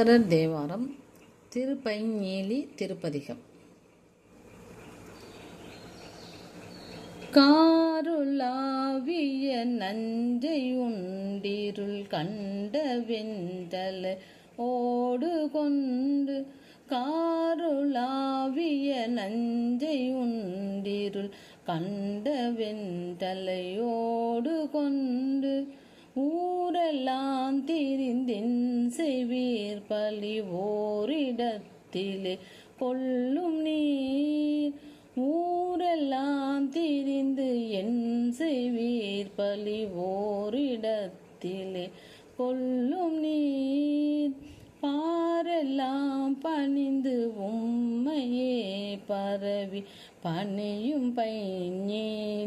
சங்கரர் தேவாரம் திருப்பைஞேலி திருப்பதிகம். காருளாவிய நஞ்சை உண்டிருள் கண்ட வெந்தல ஓடு கொண்டு காருளாவிய நஞ்சை உண்டிருள் கண்ட வெந்தலையோடு கொண்டு ஊரெல்லாம் திரிந்தின் செவீர் பலி ஓரிடத்திலே கொள்ளும் நீர். ஊரெல்லாம் திரிந்து என் செவீர் பலி ஓரிடத்திலே கொள்ளும் நீர். பாரெல்லாம் பணிந்து உம்மையே பரவி பணியும் பைஞேனீர்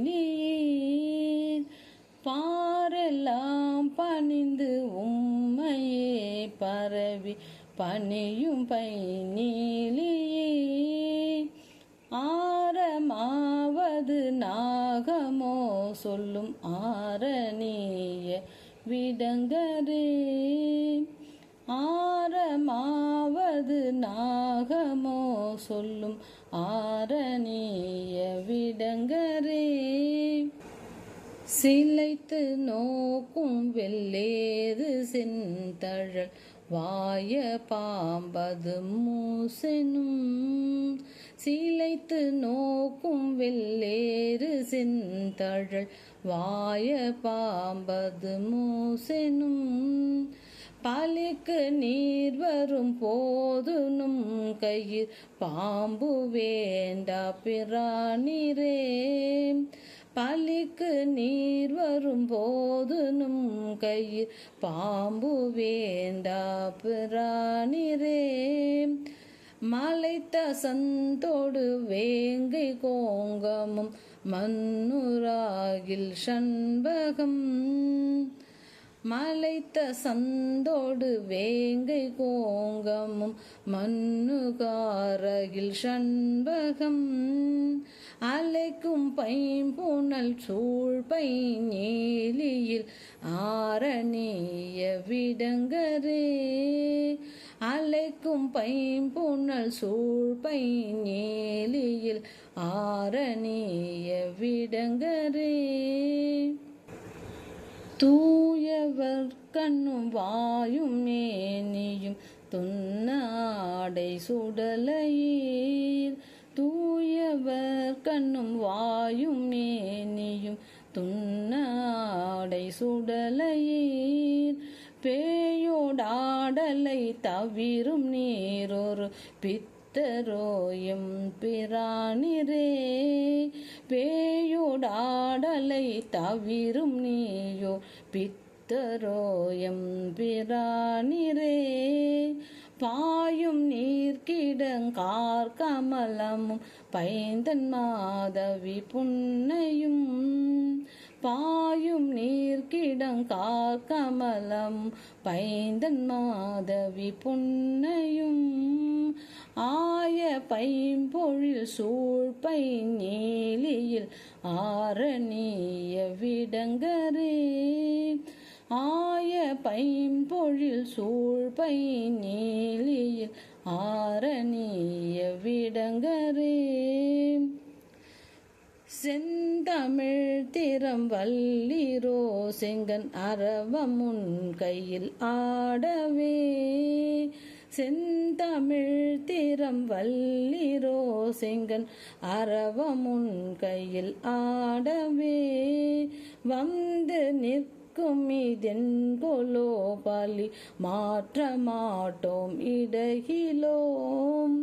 பாரெல்லாம் பணிந்து உம்மையே பரவி பணியும் பைநீலியே. ஆரமாவது நாகமோ சொல்லும் ஆரணிய விடங்கரே. ஆரமாவது நாகமோ சொல்லும் ஆரணிய விடங்கரே. சிலைத்து நோக்கும் வெள்ளேறு செந்தழல் வாய பாம்பது மூசெனும். சிலைத்து நோக்கும் வெள்ளேறு செந்தழல் வாய பாம்பது மூசெனும். பலிக்கு நீர் வரும் போதுனும் கையில் பாம்பு வேண்டா பிராணிரே. பலிக்கு நீர் வரும் போதுனும் கையில் பாம்பு வேண்டா பிராணிரே. மலைத்த சந்தோடு வேங்கை கோங்கமும் மன்னுராகில் சண்பகம். மலைத்த சந்தோடு வேங்கை கோங்கமும் மண்ணுகாரகில் சண்பகம். அலைக்கும் பைம்புணல் சூழ்பை நேலியில் ஆரணிய விடங்கரே. அலைக்கும் பைம்புணல் சூழ்பை நேலியில் ஆரணிய விடங்கரே. தூயவர் கண்ணும் வாயும் மேனியும் தொன்னாடை சுடலையீர். தூயவர் கண்ணும் வாயும் மேனியும் துன்னாடை சுடலையீர். பேயோடாடலை தவிரும் நீரொரு பித் பித்தரோயும் பிரானிரே பேயுடாடலை தவிரும் நீயோ பித்தரோயம் பிரானிரே பாயும் நீர்க்கிடங்கார் கமலமும் பைந்தன் மாதவி புன்னையும் பா பாயும் நீர்க்கிடங்கார் கமலம் பைந்தன் மாதவி புன்னையும் ஆய பைம்பொழில் சூழ்பை நீலியில் ஆரணிய விடங்கரே. ஆய பைம்பொழில் சூழ்பை நீலியில் ஆரணிய விடங்கரே. செந்தமிழ் திறம் வல்லிரோ செங்கன் அரவமுன் கையில் ஆடவே. செந்தமிழ் திறம் வல்லிரோ செங்கன் அரவமுன் கையில் ஆடவே. வந்து நிற்கும் இதென்கொலோ பலி மாற்ற மாட்டோம் இடகிலோம்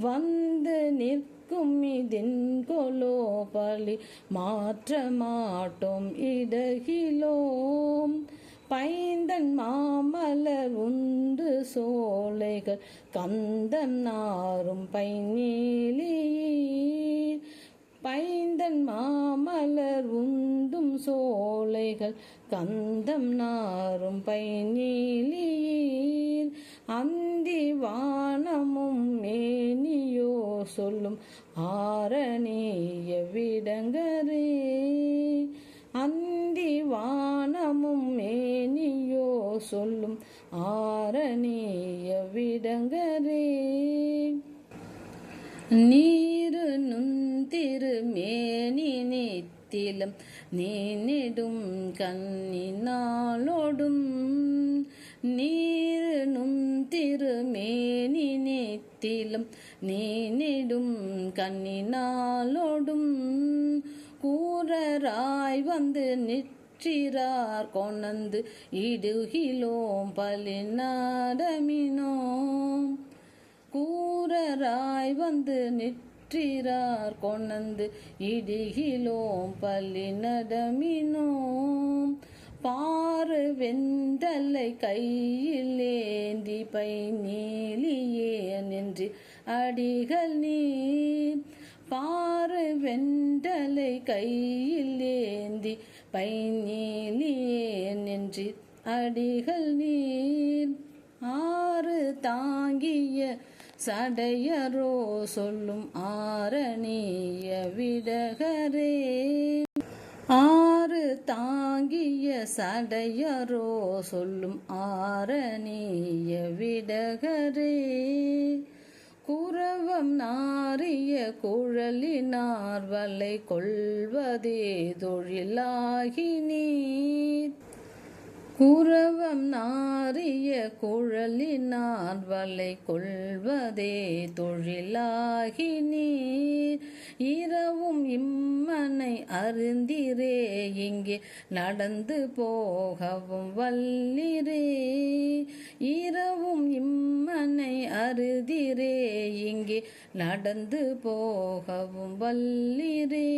வந்து நிற்கும் இதென்கொலோ பலி மாற்ற மாட்டோம் இடகிலோம் பைந்தன் மாமலர் உண்டு சோலைகள் கந்தம் நாரும் பைநீலியீர். பைந்தன் மாமலர் உந்தும் சோ சோலைகள் கந்தம் நாரும் பைநீலியில் அந்தி வானமும் மேனியோ சொல்லும் ஆரணிய விடங்கரே. அந்தி வானமும் மேனியோ சொல்லும் ஆரணிய விடங்கரே. நீ கரத்திலும் நீ நெடும் கண்ணினாலோடும் நீரனும் திருமேனி நெத்திலும் நீ நெடும் கண்ணினாலோடும் கூரராய் வந்து நிற்றிறார் கொணந்து இடுகிலோம் பலி பலினடமினோம் கூரராய் வந்து நிற் நிற்றிறார் கொணந்து இடிகிலோம் பள்ளி நடமினோம். பாரு வெந்தலை கையில் ஏந்தி பை நீலியே நின்று அடிகள் நீர். பாரு வெண்டலை கையில் ஏந்தி பை நீலியே நின்று அடிகள் நீர். சடையரோ சொல்லும் ஆரணிய விடகரே. ஆறு தாங்கிய சடையரோ சொல்லும் ஆரணிய விடகரே. குரவம் நாரிய குழலினார் வலை கொள்வதே தொழிலாகி நீர். குரவம் நாரிய குழலினார் வலை கொள்வதே தொழிலாகி நீர். இரவும் இம்மனை அருந்திரே இங்கே நடந்து போகவும் வல்லிரே. இரவும் இம்மனை அருதிரே இங்கே நடந்து போகவும் வல்லிரே.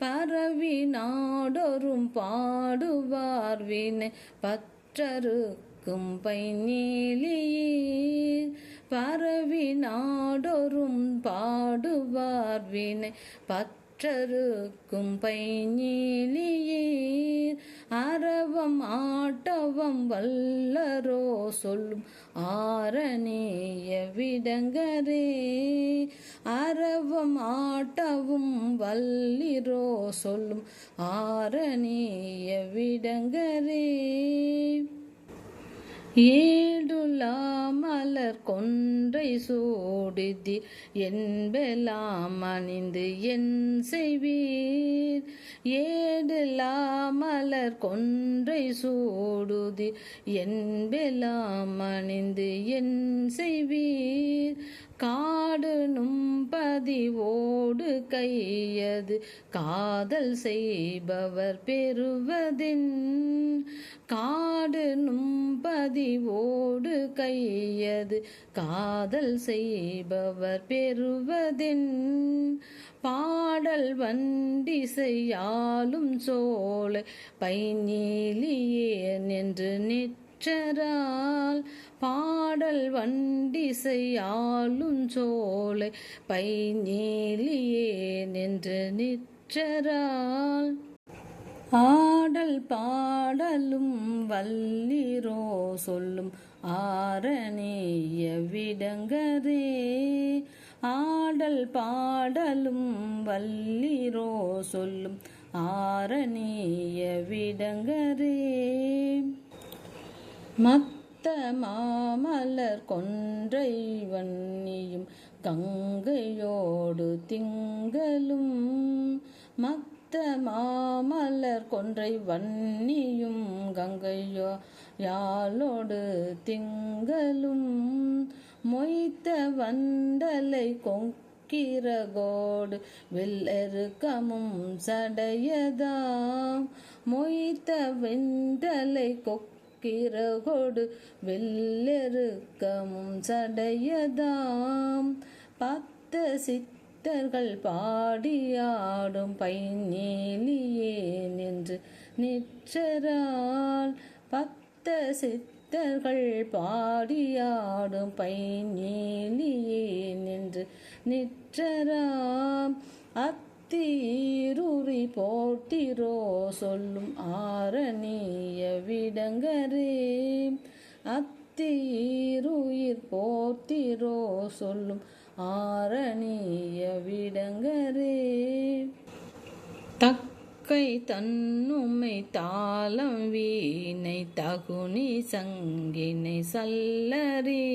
பரவி நாடொரும் பாடுவார் வினை பற்றருக்கும் பைநீலியீர். பரவி நாடொரும் பாடுவார் வினை பத் பற்றருக்கும் பைநீலியீர் அரவம் ஆட்டவம் வல்லரோ சொல்லும் ஆரணிய விடங்கரே. அரவம் ஆட்டவும் வல்லிரோ சொல்லும் ஆரணிய விடங்கரே. ஏடுலா மலர் கொன்றை சூடிதி என்பெல்லாம் அணிந்து என் செய்வீர். ஏடுலா மலர் கொன்றை சூடுதி என்பெல்லாம் அணிந்து என் செய்வீர். காடு நும்பதிவோடு கையது. காதல் செய்பவர் பெறுவதின் காடு நும்பதிவோடு கையது. காதல் செய்பவர் பெறுவதின் பாடல் வண்டி செய்யாலும் சோலை நின்று என்று நிற்றரால் பாடல் வண்டிசையாலும் சோலை பைநீலியேன் நின்று நிற்றரால். ஆடல் பாடலும் வல்லிரோ சொல்லும் ஆரணிய விடங்கரே. ஆடல் பாடலும் வல்லிரோ சொல்லும் ஆரணிய விடங்கரே. மத்த மாமலர் கொன்றை வன்னியும் கங்கையோடு திங்களும். மத்த மாமலர் கொன்றை வன்னியும் கங்கையோ யாழோடு திங்களும். மொய்த்த வண்டலை கொங்கிரகோடு வெள்ளெருக்கமும் சடையதாம் மொய்த்த வெண்டலை கொக்க கொக்கிரகோடு வெல்லெருக்கமும் சடையதாம். பத்த சித்தர்கள் பாடியாடும் பைநீலியே நின்று நிற்றரால். பத்த சித்தர்கள் பாடியாடும் பைநீலியே நின்று நிற்றராம். அத்தீருரி போட்டிரோ? சொல்லும் ஆரணிய விடங்கரே. அத்தீருயிர் போத்திரோ சொல்லும் ஆரணிய விடங்கரே. தக்கை தன்னுமை தாளம் வீணை தகுனி சங்கினை சல்லரே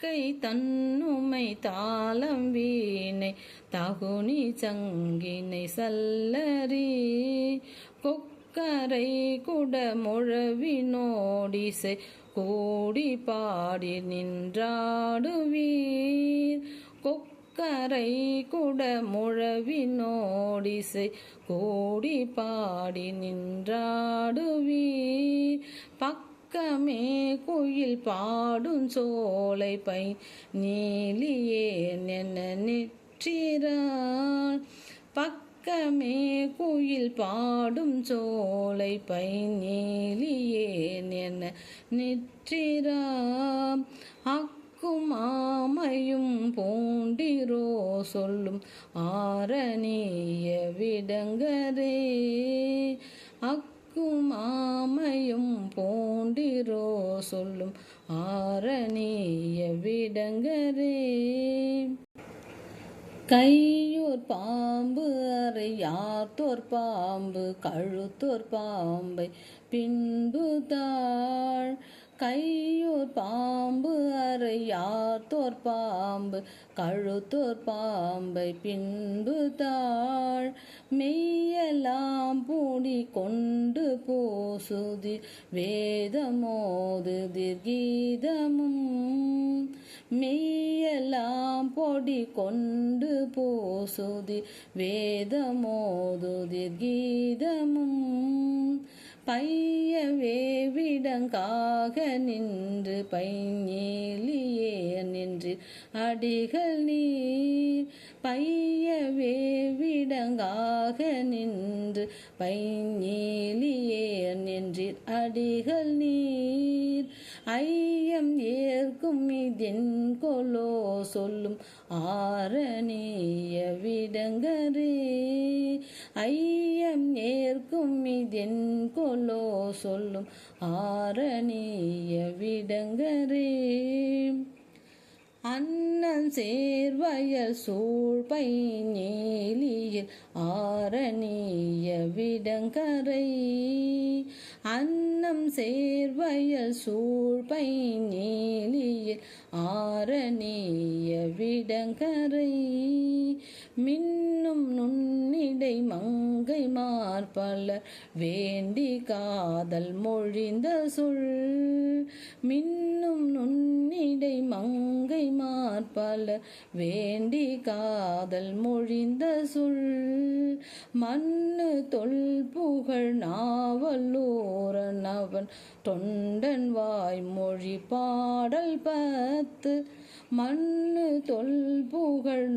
தக்கை தன்னுமை தாளம் வீணை தகுனி சங்கினை சல்லரி கொக்கரை குட முழவினோடிசை கூடி பாடி நின்றாடுவீர். கொக்கரை குட முழவினோடிசை கூடி பாடி நின்றாடுவீர். பக் பக்கமே குயில் பாடும் சோலை பை நீலியே என்ன நிற்றிரான் பக்கமே குயில் பாடும் சோலை பை நீலியே என நிற்றிராம் அக்கும் ஆமையும் பூண்டிரோ சொல்லும் ஆரணிய விடங்கரே. அக்கும் ஆமையும் கோண்டிரோ சொல்லும் ஆரணிய விடங்கரே. கையோர் பாம்பு அறை அறையாத்தோர் பாம்பு கழுத்தோர் பாம்பை பின்பு தாழ். கையோர் பாம்பு அறை அறையாத்தோர் பாம்பு கழுத்தோர் பாம்பை பின்பு தாழ். மெய்யெல்லாம் பூடி கொண்டு போ போசுதி வேதமோது திர்கீதமும் மெய்யெல்லாம் பொடி கொண்டு போசுதி வேதமோது திர்கீதமும் பையவே விடங்காக நின்று பைஞேலியே நின்று அடிகள் நீர் பையவே விடங்காக நின்று பையே அடிகள் நீர். ஐயம் ஏற்கும் இதென் கொலோ சொல்லும் ஆரணிய விடங்கரே. ஐயம் ஏற்கும் இதென் கொலோ சொல்லும் ஆரணிய விடங்கரே. அண்ணன் சேர்வயல் சூழ்பை நீலியில் ஆரணிய விடங்கரை. அன்னம் சேர்வயல் சூழ்பை நீலியில் ஆரணிய விடங்கரை மின்னும் நுண்ணிடை மங்கை மார்பலர் வேண்டி காதல் மொழிந்த சொல். மின்னும் நுண்ணிடை மங்கை மார்பலர் வேண்டி காதல் மொழிந்த சொல். மண்ணு தொல் புகழ் நாவலோரன் அவன் தொண்டன் வாய்மொழி பாடல் பத்து மண்ணு தொல் புகழ்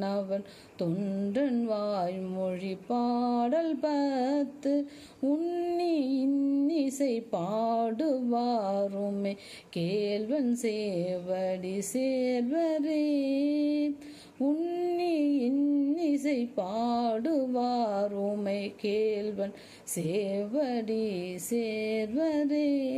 அவன் தொண்டன் வாய்மொழி பாடல் பத்து உன்னி இன்னிசை பாடுவாருமே. கேள்வன் சேவடி சேர்வரே. உன்னி இன்னிசை பாடுவாருமை. கேள்வன் சேவடி சேர்வரே.